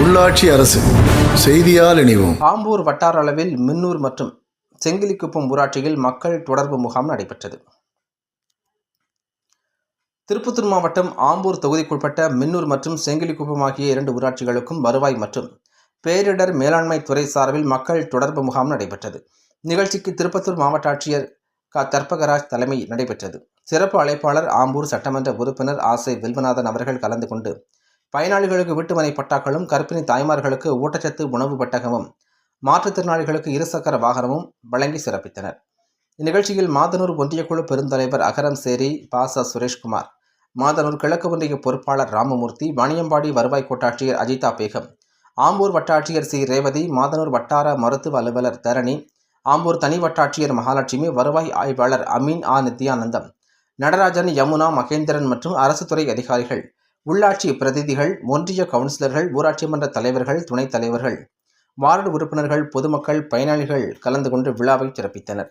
உள்ளாட்சி அரசு செய்தியால் இணைவோம். ஆம்பூர் வட்டார அளவில் மின்னூர் மற்றும் செங்கிலிக்குப்பம் ஊராட்சியில் மக்கள் தொடர்பு முகாம் நடைபெற்றது. திருப்பத்தூர் மாவட்டம் ஆம்பூர் தொகுதிக்குட்பட்ட மின்னூர் மற்றும் செங்கிலிக்குப்பம் ஆகிய இரண்டு ஊராட்சிகளுக்கும் வருவாய் மற்றும் பேரிடர் மேலாண்மை துறை சார்பில் மக்கள் தொடர்பு முகாம் நடைபெற்றது. நிகழ்ச்சிக்கு திருப்பத்தூர் மாவட்ட ஆட்சியர் க. தர்பகராஜ் தலைமை நடைபெற்றது. சிறப்பு அழைப்பாளர் ஆம்பூர் சட்டமன்ற உறுப்பினர் ஆசை வில்வநாதன் அவர்கள் கலந்து கொண்டு பயனாளிகளுக்கு வீட்டுமனை பட்டாக்களும் கர்ப்பிணி தாய்மார்களுக்கு ஊட்டச்சத்து உணவு பெட்டகமும் மாற்றுத்திறனாளிகளுக்கு இருசக்கர வாகனமும் வழங்கி சிறப்பித்தனர். இந்நிகழ்ச்சியில் மாதனூர் ஒன்றியக்குழு பெருந்தலைவர் அகரம் சேரி பாச சுரேஷ்குமார் மாதனூர் கிழக்கு ஒன்றிய பொறுப்பாளர் ராமமூர்த்தி வாணியம்பாடி வருவாய் கோட்டாட்சியர் அஜிதா பேகம் ஆம்பூர் வட்டாட்சியர் சி. ரேவதி மாதனூர் வட்டார மருத்துவ அலுவலர் தரணி ஆம்பூர் தனி வட்டாட்சியர் மகாலட்சுமி வருவாய் ஆய்வாளர் அமீன் ஆ. நித்யானந்தம் நடராஜன் யமுனா மகேந்திரன் மற்றும் அரசு துறை அதிகாரிகள் உள்ளாட்சி பிரதிநிதிகள் ஒன்றிய கவுன்சிலர்கள் ஊராட்சி மன்ற தலைவர்கள் துணைத் தலைவர்கள் வார்டு உறுப்பினர்கள் பொதுமக்கள் பயனாளிகள் கலந்து கொண்டு விழாவை சிறப்பித்தனர்.